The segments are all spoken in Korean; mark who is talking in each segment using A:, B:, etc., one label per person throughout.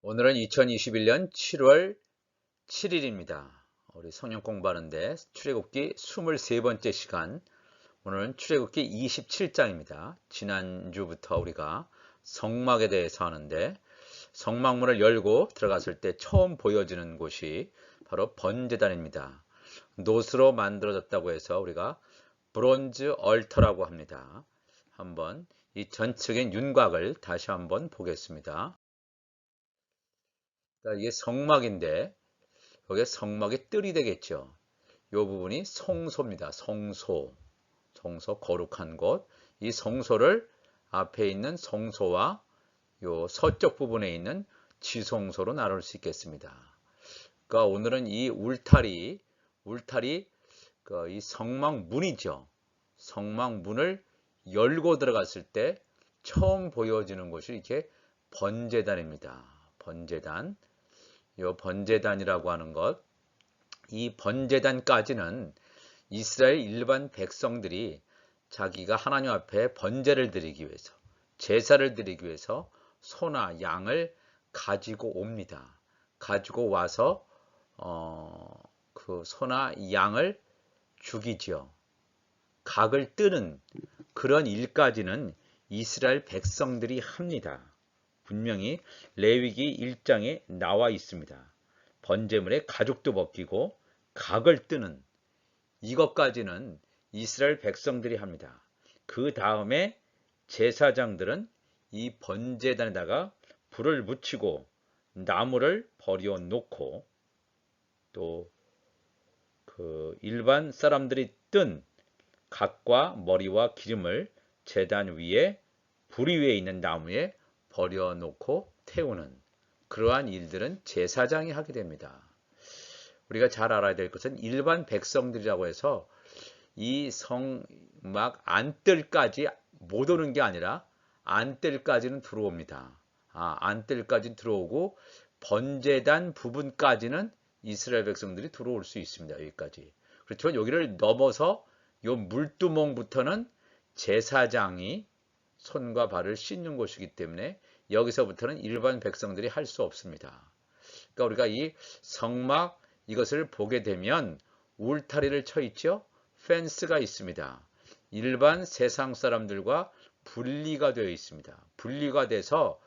A: 오늘은 2021년 7월 7일입니다. 우리 성령 공부하는데 출애굽기 23번째 시간 오늘은 출애굽기 27장입니다. 지난주부터 우리가 성막에 대해서 하는데 성막문을 열고 들어갔을 때 처음 보여지는 곳이 바로 번제단입니다. 노스로 만들어졌다고 해서 우리가 브론즈 얼터라고 합니다. 한번 이 전측의 윤곽을 다시 한번 보겠습니다. 이게 성막인데 여기에 성막의 뜰이 되겠죠. 이 부분이 성소입니다. 성소. 성소 거룩한 곳. 이 성소를 앞에 있는 성소와 요 서쪽 부분에 있는 지성소로 나눌 수 있겠습니다. 그러니까 오늘은 이 울타리, 울타리 그 이 성막 문이죠. 성막 문을 열고 들어갔을 때 처음 보여지는 곳이 이렇게 번제단입니다. 번제단. 요 번제단이라고 하는 것, 이 번제단까지는 이스라엘 일반 백성들이 자기가 하나님 앞에 번제를 드리기 위해서, 제사를 드리기 위해서 소나 양을 가지고 옵니다. 가지고 와서 어, 그 소나 양을 죽이지요. 각을 뜨는 그런 일까지는 이스라엘 백성들이 합니다. 분명히 레위기 1장에 나와 있습니다. 번제물에 가죽도 벗기고 각을 뜨는 이것까지는 이스라엘 백성들이 합니다. 그 다음에 제사장들은 이 번제단에다가 불을 묻히고 나무를 버려 놓고 또 그 일반 사람들이 뜬 각과 머리와 기름을 제단 위에 불 위에 있는 나무에 버려놓고 태우는 그러한 일들은 제사장이 하게 됩니다. 우리가 잘 알아야 될 것은 일반 백성들이라고 해서 이 성막 안뜰까지 못 오는 게 아니라 안뜰까지는 들어옵니다. 아, 안뜰까지 들어오고 번제단 부분까지는 이스라엘 백성들이 들어올 수 있습니다. 여기까지. 그렇지만 여기를 넘어서 요 물두멍부터는 제사장이 손과 발을 씻는 곳이기 때문에 여기서부터는 일반 백성들이 할 수 없습니다. 그러니까 우리가 이 성막 이것을 보게 되면 울타리를 쳐 있죠. 펜스가 있습니다. 일반 세상 사람들과 분리가 되어 있습니다. 분리가 돼서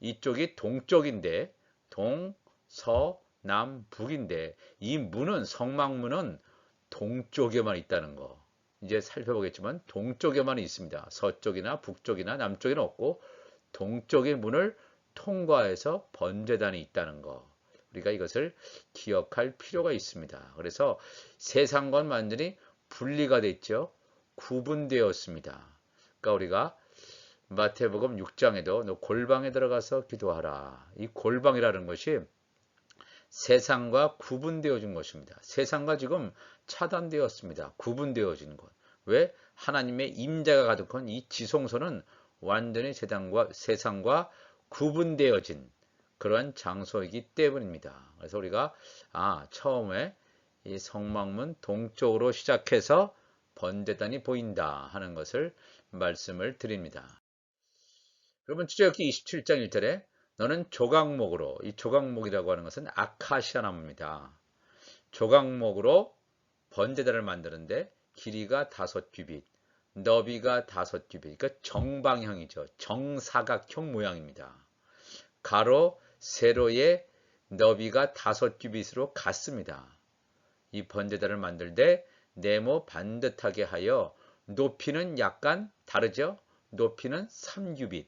A: 이쪽이 동쪽인데 동, 서, 남, 북인데 이 문은 성막문은 동쪽에만 있다는 거. 이제 살펴보겠지만 동쪽에만 있습니다. 서쪽이나 북쪽이나 남쪽에는 없고 동쪽의 문을 통과해서 번제단이 있다는 거. 우리가 이것을 기억할 필요가 있습니다. 그래서 세상과 완전히 분리가 됐죠. 구분되었습니다. 그러니까 우리가 마태복음 6장에도 너 골방에 들어가서 기도하라. 이 골방이라는 것이 세상과 구분되어진 것입니다. 세상과 지금 차단되었습니다. 구분되어진 것. 왜? 하나님의 임자가 가득한 이 지성소는 완전히 세상과, 세상과 구분되어진 그러한 장소이기 때문입니다. 그래서 우리가 아 처음에 이 성막문 동쪽으로 시작해서 번제단이 보인다 하는 것을 말씀을 드립니다. 여러분 출애굽기 27장 1절에 너는 조각목으로 이 조각목이라고 하는 것은 아카시아 나무입니다. 조각목으로 번제단을 만드는데 길이가 다섯 규빗, 너비가 다섯 규빗, 그러니까 정방형이죠. 정사각형 모양입니다. 가로, 세로의 너비가 다섯 규빗으로 같습니다. 이 번제단을 만들 때 네모 반듯하게 하여 높이는 약간 다르죠? 높이는 3규빗,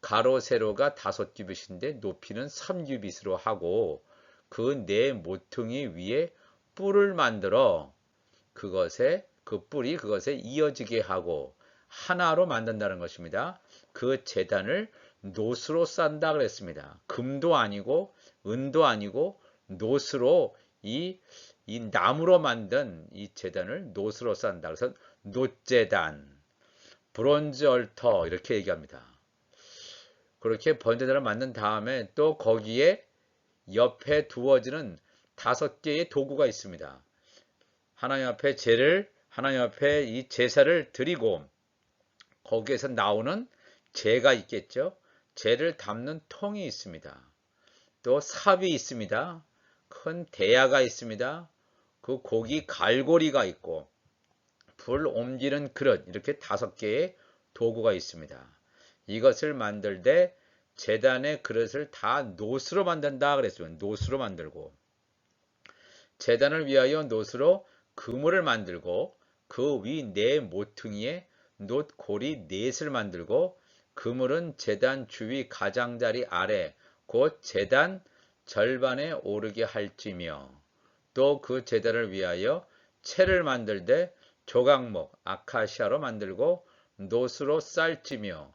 A: 가로, 세로가 다섯 규빗인데 높이는 3규빗으로 하고 그 네 모퉁이 위에 뿔을 만들어 그것에 그 뿔이 그것에 이어지게 하고 하나로 만든다는 것입니다. 그 재단을 노스로 싼다 그랬습니다. 금도 아니고 은도 아니고 노스로 이, 이 나무로 만든 이 재단을 노스로 싼다. 그래서 노재단, 브론즈 얼터 이렇게 얘기합니다. 그렇게 번제단을 만든 다음에 또 거기에 옆에 두어지는 다섯 개의 도구가 있습니다. 하나님 앞에 죄를 하나님 앞에 이 제사를 드리고 거기에서 나오는 재가 있겠죠. 재를 담는 통이 있습니다. 또 삽이 있습니다. 큰 대야가 있습니다. 그 고기 갈고리가 있고 불 옮기는 그릇 이렇게 다섯 개의 도구가 있습니다. 이것을 만들 때 재단의 그릇을 다 노스로 만든다 그랬으면 노스로 만들고 재단을 위하여 노스로 그물을 만들고 그 위 네 모퉁이에 놋고리 넷을 만들고 그물은 재단 주위 가장자리 아래 곧 재단 절반에 오르게 할지며 또 그 재단을 위하여 채를 만들 때 조각목 아카시아로 만들고 놋으로 쌀지며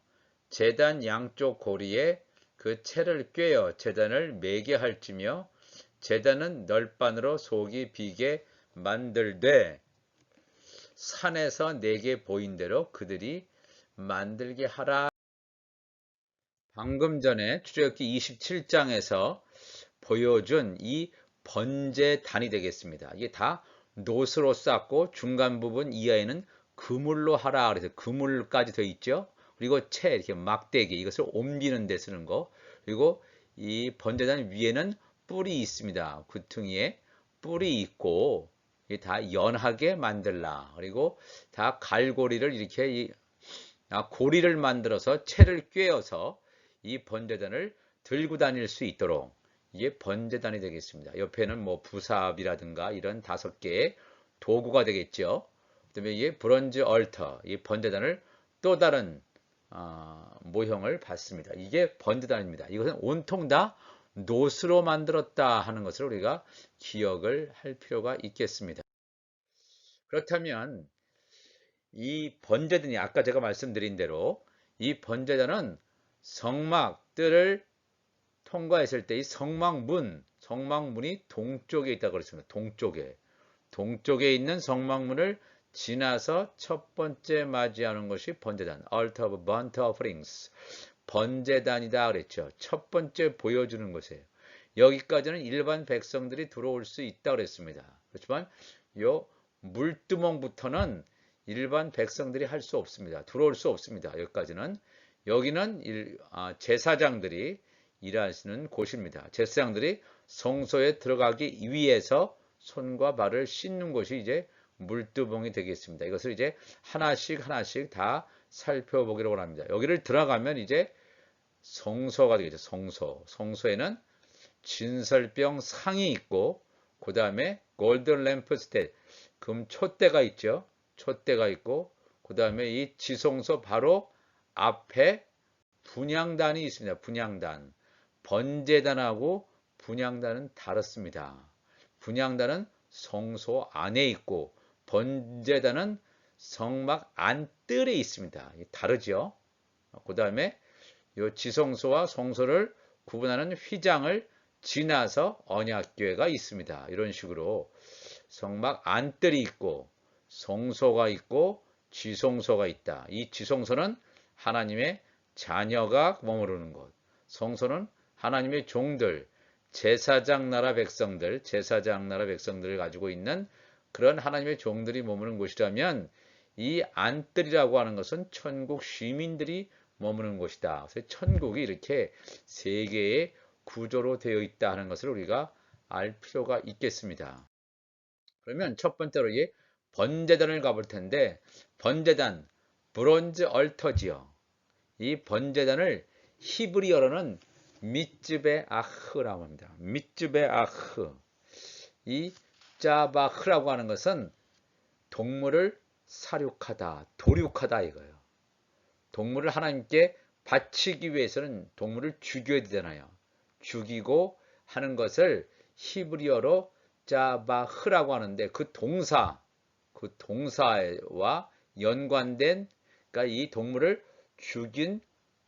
A: 재단 양쪽 고리에 그 채를 꿰어 재단을 매게 할지며 재단은 널판으로 속이 비게 만들되 산에서 내게 보인 대로 그들이 만들게 하라. 방금 전에 출애굽기 27장에서 보여준 이 번제단이 되겠습니다. 이게 다 노스로 쌓고 중간 부분 이하에는 그물로 하라 그래서 그물까지 돼 있죠. 그리고 채 이렇게 막대기 이것을 옮기는 데 쓰는 거. 그리고 이 번제단 위에는 뿔이 있습니다. 구퉁이에 뿔이 있고 다 연하게 만들라. 그리고 다 갈고리를 이렇게 이, 아, 고리를 만들어서 채를 꿰어서 이 번제단을 들고 다닐 수 있도록 이게 번제단이 되겠습니다. 옆에는 뭐 부삽이라든가 이런 다섯 개의 도구가 되겠죠. 그다음에 이게 브론즈 얼터, 이 번제단을 또 다른 어, 모형을 받습니다. 이게 번제단입니다. 이것은 온통 다 노스로 만들었다 하는 것을 우리가 기억을 할 필요가 있겠습니다. 그렇다면 이 번제단이 아까 제가 말씀드린 대로 이 번제단은 성막들을 통과했을 때 이 성막문, 성막문이 동쪽에 있다고 그랬습니다. 동쪽에. 동쪽에 있는 성막문을 지나서 첫 번째 맞이하는 것이 번제단, altar of burnt offerings. 번제단이다 그랬죠. 첫 번째 보여주는 것이에요. 여기까지는 일반 백성들이 들어올 수 있다 그랬습니다. 그렇지만 요 물두멍부터는 일반 백성들이 할 수 없습니다. 들어올 수 없습니다. 여기까지는 여기는 일, 아, 제사장들이 일하시는 곳입니다. 제사장들이 성소에 들어가기 위해서 손과 발을 씻는 곳이 이제 물두봉이 되겠습니다. 이것을 이제 하나씩 하나씩 다 살펴보기로 원합니다. 여기를 들어가면 이제 성소가 되겠죠. 성소. 성소에는 진설병 상이 있고 그 다음에 골든 램프 스테 금 촛대가 있죠. 촛대가 있고 그 다음에 이 지성소 바로 앞에 분양단이 있습니다. 분양단. 번제단하고 분양단은 다릅니다. 분양단은 성소 안에 있고 번제단은 성막 안뜰에 있습니다. 다르죠. 그 다음에 이 지성소와 성소를 구분하는 휘장을 지나서 언약교회가 있습니다. 이런 식으로 성막 안뜰이 있고 성소가 있고 지성소가 있다. 이 지성소는 하나님의 자녀가 머무르는 곳. 성소는 하나님의 종들, 제사장 나라 백성들, 제사장 나라 백성들을 가지고 있는 그런 하나님의 종들이 머무는 곳이라면 이 안뜰이라고 하는 것은 천국 시민들이 머무는 곳이다. 그래서 천국이 이렇게 세 개의 구조로 되어 있다 하는 것을 우리가 알 필요가 있겠습니다. 그러면 첫 번째로 이 번제단을 가볼 텐데 번제단 브론즈 얼터지요. 이 번제단을 히브리어로는 밑즈베 아흐라고 합니다. 밑즈베 아흐. 이 짜바흐라고 하는 것은 동물을 사육하다, 도륙하다 이거예요. 동물을 하나님께 바치기 위해서는 동물을 죽여야 되잖아요. 죽이고 하는 것을 히브리어로 짜바흐라고 하는데 그 동사, 그 동사와 연관된 그러니까 이 동물을 죽인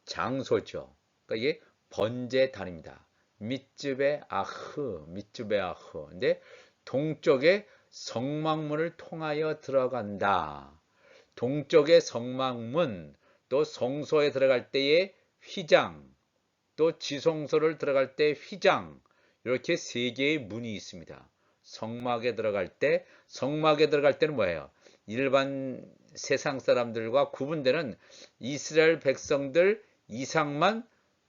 A: 장소죠. 그러니까 이게 번제 단입니다. 밑즈베 아흐, 밑즈베 아흐. 근데 동쪽에 성막문을 통하여 들어간다. 동쪽의 성막문, 또 성소에 들어갈 때의 휘장, 또 지성소를 들어갈 때 휘장, 이렇게 세 개의 문이 있습니다. 성막에 들어갈 때, 성막에 들어갈 때는 뭐예요? 일반 세상 사람들과 구분되는 이스라엘 백성들 이상만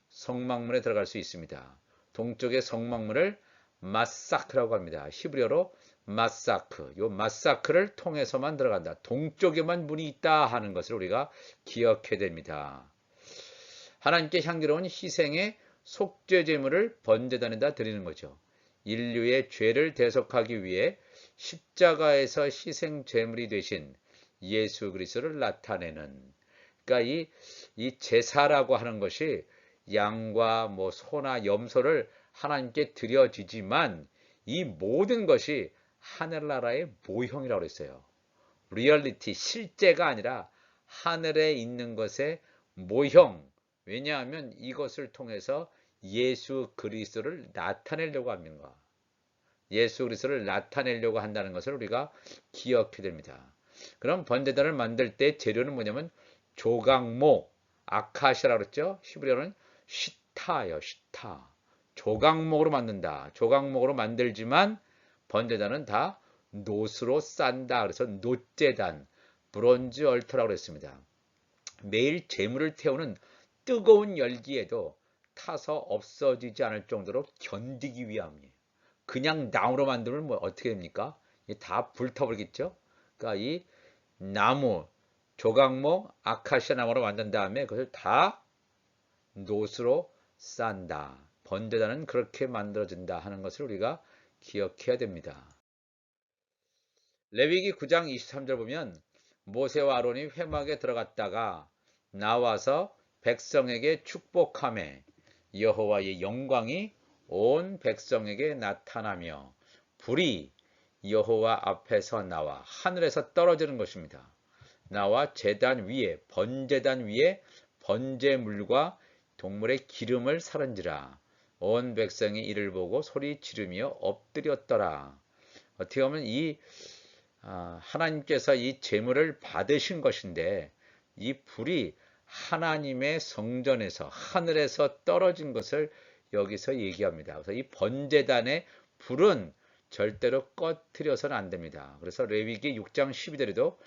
A: 성막문에 들어갈 수 있습니다. 동쪽의 성막문을 마사크라고 합니다. 히브리어로 마사크. 요 마사크를 통해서만 들어간다. 동쪽에만 문이 있다 하는 것을 우리가 기억해야 됩니다. 하나님께 향기로운 희생의 속죄 제물을 번제단에다 드리는 거죠. 인류의 죄를 대속하기 위해 십자가에서 희생 제물이 되신 예수 그리스도를 나타내는 그러니까 이, 이 제사라고 하는 것이 양과 뭐 소나 염소를 하나님께 드려지지만 이 모든 것이 하늘나라의 모형이라고 했어요. 리얼리티, 실제가 아니라 하늘에 있는 것의 모형. 왜냐하면 이것을 통해서 예수 그리스도를 나타내려고 합니다. 예수 그리스도를 나타내려고 한다는 것을 우리가 기억해야 됩니다. 그럼 번제단을 만들 때 재료는 뭐냐면 조각모, 아카시아라고 그랬죠? 히브리어는 시타예요, 시타. 조각목으로 만든다. 조각목으로 만들지만 번제단은 다 노스로 싼다. 그래서 노제단, 브론즈 얼터라고 그랬습니다. 매일 재물을 태우는 뜨거운 열기에도 타서 없어지지 않을 정도로 견디기 위함이에요. 그냥 나무로 만들면 뭐 어떻게 됩니까? 다 불타버리겠죠? 그러니까 이 나무, 조각목, 아카시아 나무로 만든 다음에 그것을 다 노스로 싼다. 번제단은 그렇게 만들어진다 하는 것을 우리가 기억해야 됩니다. 레위기 9장 23절 보면 모세와 아론이 회막에 들어갔다가 나와서 백성에게 축복함에 여호와의 영광이 온 백성에게 나타나며 불이 여호와 앞에서 나와 하늘에서 떨어지는 것입니다. 나와 제단 위에 번제단 위에 번제물과 동물의 기름을 사른지라 온 백성이 이를 보고 소리 지르며 엎드렸더라. 어떻게 보면 이 아, 하나님께서 이 제물을 받으신 것인데 이 불이 하나님의 성전에서 하늘에서 떨어진 것을 여기서 얘기합니다. 그래서 이 번제단의 불은 절대로 꺼트려서는 안 됩니다. 그래서 레위기 6장 12절에도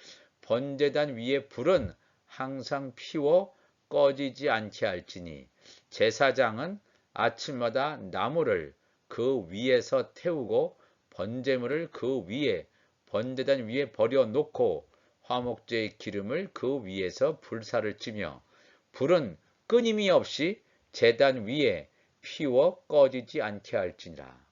A: 번제단 위에 불은 항상 피워 꺼지지 않게 할지니 제사장은 아침마다 나무를 그 위에서 태우고 번제물을 그 위에 번제단 위에 버려 놓고 화목제의 기름을 그 위에서 불사를 찌며 불은 끊임이 없이 제단 위에 피워 꺼지지 않게 할지니라.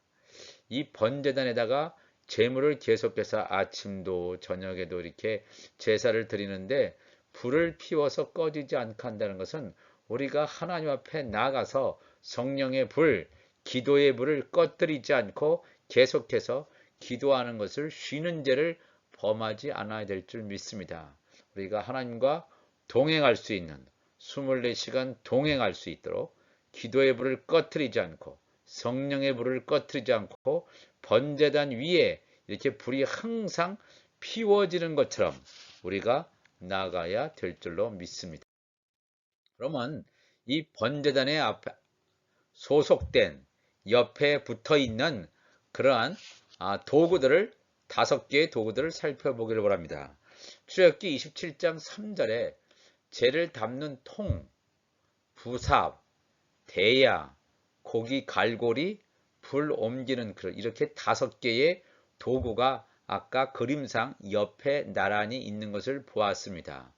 A: 이 번제단에다가 제물을 계속해서 아침도 저녁에도 이렇게 제사를 드리는데 불을 피워서 꺼지지 않게 한다는 것은 우리가 하나님 앞에 나가서 성령의 불, 기도의 불을 꺼뜨리지 않고 계속해서 기도하는 것을 쉬는 죄를 범하지 않아야 될 줄 믿습니다. 우리가 하나님과 동행할 수 있는 24시간 동행할 수 있도록 기도의 불을 꺼뜨리지 않고 성령의 불을 꺼뜨리지 않고 번제단 위에 이렇게 불이 항상 피워지는 것처럼 우리가 나가야 될 줄로 믿습니다. 그러면 이 번제단의 소속된 옆에 붙어 있는 그러한 아, 도구들을 다섯 개의 도구들을 살펴보기를 바랍니다. 출애굽기 27장 3절에 재를 담는 통, 부삽, 대야, 고기 갈고리, 불 옮기는 그릇 이렇게 다섯 개의 도구가 아까 그림상 옆에 나란히 있는 것을 보았습니다.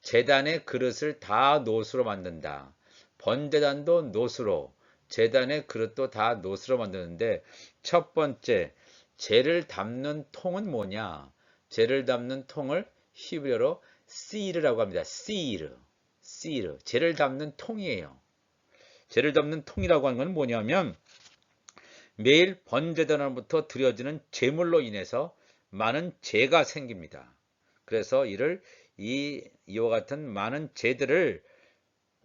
A: 재단의 그릇을 다 노수로 만든다. 번제단도 노수로, 재단의 그릇도 다 노수로 만드는데 첫 번째 재를 담는 통은 뭐냐? 재를 담는 통을 히브리어로 시르라고 합니다. 시르, 시르, 재를 담는 통이에요. 재를 담는 통이라고 하는 건 뭐냐면 매일 번제단으로부터 드려지는 제물로 인해서 많은 재가 생깁니다. 그래서 이를 이 이와 같은 많은 재들을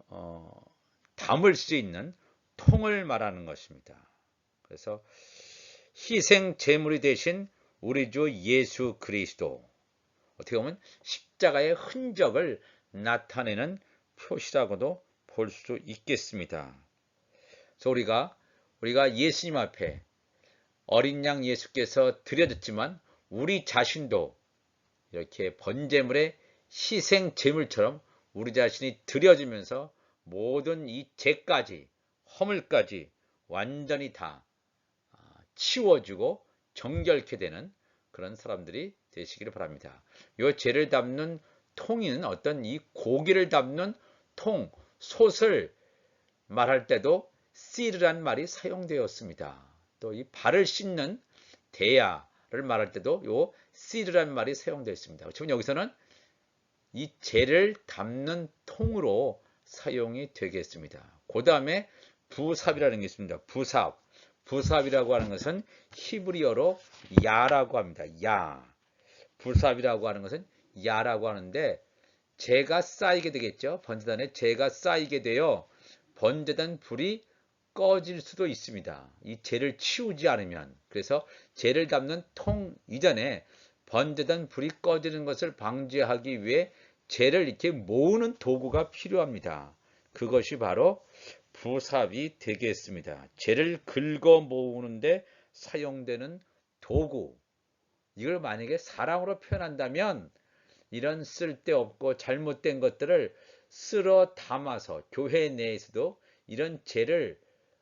A: 어, 담을 수 있는 통을 말하는 것입니다. 그래서 희생 제물이 되신 우리 주 예수 그리스도 어떻게 보면 십자가의 흔적을 나타내는 표시라고도 볼 수 있겠습니다. 그래서 우리가 우리가 예수님 앞에 어린 양 예수께서 드려졌지만 우리 자신도 이렇게 번제물의 희생 제물처럼 우리 자신이 드려지면서 모든 이 죄까지 허물까지 완전히 다 아, 치워주고 정결케 되는 그런 사람들이 되시기를 바랍니다. 이 죄를 담는 통인 어떤 이 고기를 담는 통, 솥을 말할 때도 씨르란 말이 사용되었습니다. 또 이 발을 씻는 대야를 말할 때도 요 씨르란 말이 사용되어 있습니다. 그렇지만 여기서는 이 재를 담는 통으로 사용이 되겠습니다. 그 다음에 부삽이라는 게 있습니다. 부삽. 부삽이라고 하는 것은 히브리어로 야라고 합니다. 야. 부삽이라고 하는 것은 야라고 하는데 재가 쌓이게 되겠죠. 번제단에 재가 쌓이게 되어 번제단 불이 꺼질 수도 있습니다. 이 재를 치우지 않으면 그래서 재를 담는 통 이전에 번제단 불이 꺼지는 것을 방지하기 위해 재를 이렇게 모으는 도구가 필요합니다. 그것이 바로 부삽이 되겠습니다. 재를 긁어 모으는데 사용되는 도구. 이걸 만약에 사랑으로 표현한다면 이런 쓸데없고 잘못된 것들을 쓸어 담아서 교회 내에서도 이런 재를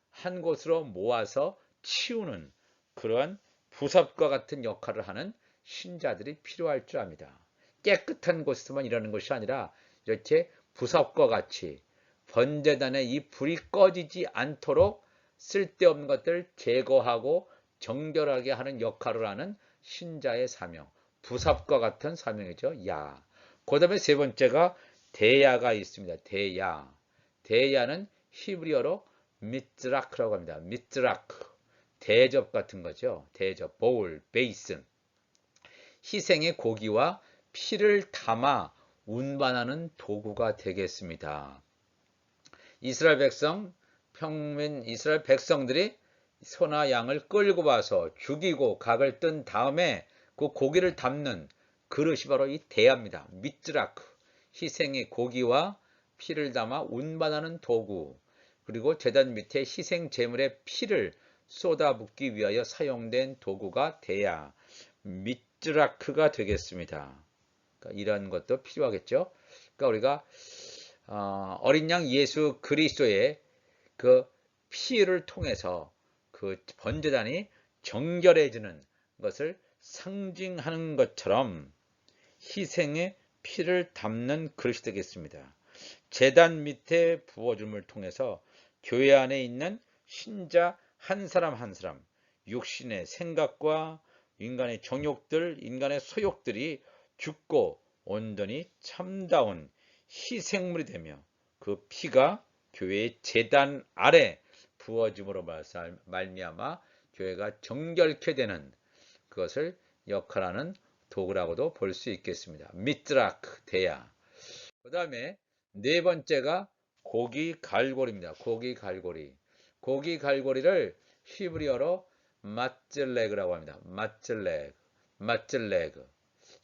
A: 한 곳으로 모아서 치우는 그러한 부삽과 같은 역할을 하는 신자들이 필요할 줄 압니다. 깨끗한 곳에서만 일하는 것이 아니라 이렇게 부삽과 같이 번제단에 이 불이 꺼지지 않도록 쓸데없는 것들을 제거하고 정결하게 하는 역할을 하는 신자의 사명, 부삽과 같은 사명이죠. 야. 그 다음에 세 번째가 대야가 있습니다. 대야. 대야는 히브리어로 미트라크라고 합니다. 미트라크. 대접 같은 거죠. 대접, 보울, 베이슨. 희생의 고기와 피를 담아 운반하는 도구가 되겠습니다. 이스라엘 백성, 평민 이스라엘 백성들이 소나 양을 끌고 와서 죽이고 각을 뜬 다음에 그 고기를 담는 그릇이 바로 이 대야입니다. 미츠라크, 희생의 고기와 피를 담아 운반하는 도구, 그리고 재단 밑에 희생 제물의 피를 쏟아붓기 위하여 사용된 도구가 대야, 미츠라크가 되겠습니다. 그러니까 이런 것도 필요하겠죠. 그러니까 우리가 어, 어린 양 예수 그리스도의 그 피를 통해서 그 번제단이 정결해지는 것을 상징하는 것처럼 희생의 피를 담는 그릇이 되겠습니다. 재단 밑에 부어줌을 통해서 교회 안에 있는 신자 한 사람 한 사람 육신의 생각과 인간의 정욕들, 인간의 소욕들이 죽고 온전히 참다운 희생물이 되며 그 피가 교회의 재단 아래 부어짐으로 말미암아 교회가 정결케 되는 그것을 역할하는 도구라고도 볼 수 있겠습니다. 미트라크 대야. 그 다음에 네 번째가 고기 갈고리입니다. 고기 갈고리. 고기 갈고리를 히브리어로 마찔레그라고 합니다. 마찔레그. 마찔레그.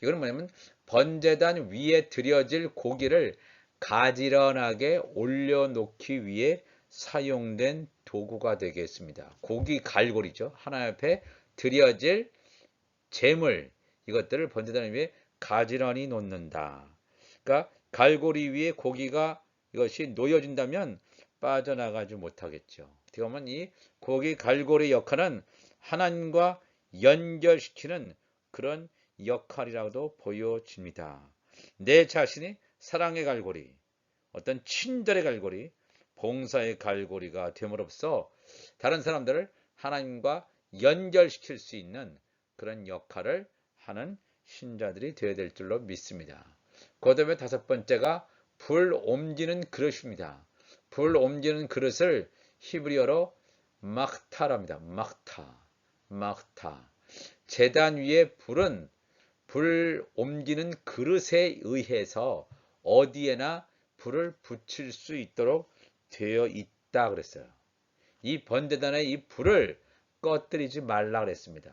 A: 이거는 뭐냐면 번제단 위에 드려질 고기를 가지런하게 올려놓기 위해 사용된 도구가 되겠습니다. 고기 갈고리죠. 하나 옆에 드려질 재물 이것들을 번제단 위에 가지런히 놓는다. 그러니까 갈고리 위에 고기가 이것이 놓여진다면 빠져나가지 못하겠죠. 어떻게 보면 이 고기 갈고리 역할은 하나님과 연결시키는 그런 역할이라고도 보여집니다. 내 자신이 사랑의 갈고리, 어떤 친절의 갈고리, 봉사의 갈고리가 됨으로써 다른 사람들을 하나님과 연결시킬 수 있는 그런 역할을 하는 신자들이 되어야 될 줄로 믿습니다. 그 다음에 다섯 번째가 불 옮기는 그릇입니다. 불 옮기는 그릇을 히브리어로 막타랍니다. 막타, 막타. 재단 위에 불은 불 옮기는 그릇에 의해서 어디에나 불을 붙일 수 있도록 되어 있다 그랬어요. 이 번제단의 이 불을 꺼뜨리지 말라 그랬습니다.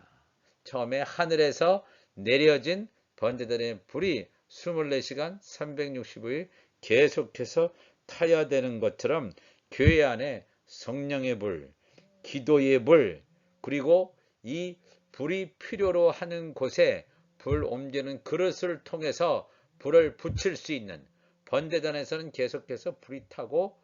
A: 처음에 하늘에서 내려진 번제단의 불이 24시간 365일 계속해서 타야 되는 것처럼 교회 안에 성령의 불, 기도의 불, 그리고 이 불이 필요로 하는 곳에 불 옮기는 그릇을 통해서 불을 붙일 수 있는 번제단에서는 계속해서 불이 타고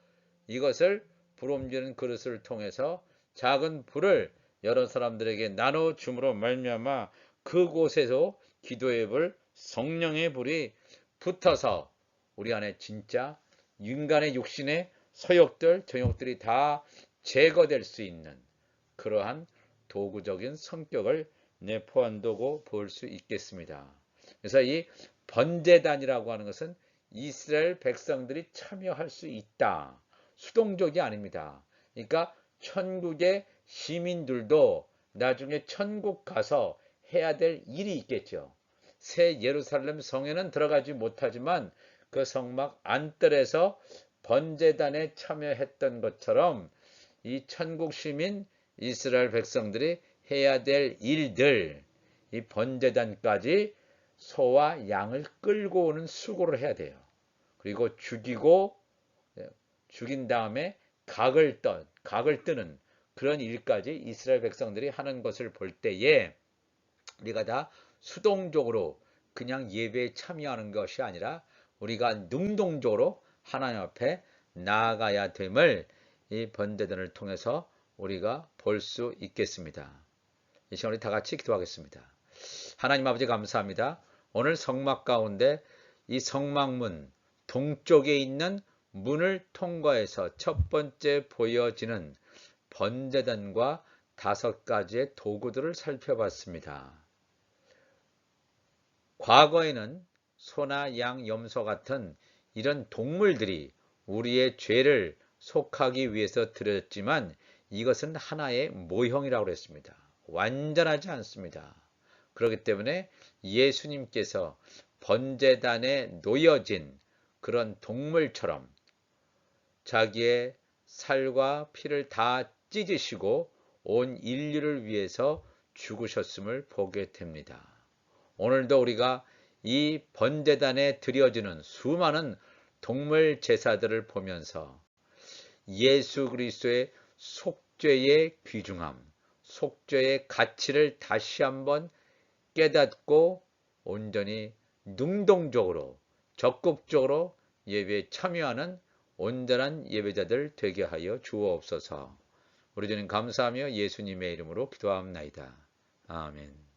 A: 이것을 불 옮기는 그릇을 통해서 작은 불을 여러 사람들에게 나눠 줌으로 말미암아 그곳에서 기도의 불, 성령의 불이 붙어서 우리 안에 진짜 인간의 육신의 서욕들, 정욕들이 다 제거될 수 있는 그러한 도구적인 성격을 내포한다고 볼 수 있겠습니다. 그래서 이 번제단이라고 하는 것은 이스라엘 백성들이 참여할 수 있다. 수동적이 아닙니다. 그러니까 천국의 시민들도 나중에 천국 가서 해야 될 일이 있겠죠. 새 예루살렘 성에는 들어가지 못하지만 그 성막 안뜰에서 번제단에 참여했던 것처럼 이 천국 시민 이스라엘 백성들이 해야 될 일들, 이 번제단까지 소와 양을 끌고 오는 수고를 해야 돼요. 그리고 죽이고 예, 죽인 다음에 각을 떠 각을 뜨는 그런 일까지 이스라엘 백성들이 하는 것을 볼 때에 우리가 다 수동적으로 그냥 예배에 참여하는 것이 아니라 우리가 능동적으로 하나님 앞에 나아가야 됨을 이 번제단을 통해서 우리가 볼 수 있겠습니다. 이 시간 우리 다 같이 기도하겠습니다. 하나님 아버지 감사합니다. 오늘 성막 가운데 이 성막문 동쪽에 있는 문을 통과해서 첫 번째 보여지는 번제단과 다섯 가지의 도구들을 살펴봤습니다. 과거에는 소나 양, 염소 같은 이런 동물들이 우리의 죄를 속하기 위해서 드렸지만 이것은 하나의 모형이라고 했습니다. 완전하지 않습니다. 그렇기 때문에 예수님께서 번제단에 놓여진 그런 동물처럼 자기의 살과 피를 다 찢으시고 온 인류를 위해서 죽으셨음을 보게 됩니다. 오늘도 우리가 이 번제단에 드려지는 수많은 동물 제사들을 보면서 예수 그리스도의 속죄의 귀중함, 속죄의 가치를 다시 한번 깨닫고 온전히 능동적으로 적극적으로 예배에 참여하는 온전한 예배자들 되게 하여 주옵소서. 우리 주님 감사하며 예수님의 이름으로 기도합나이다. 아멘.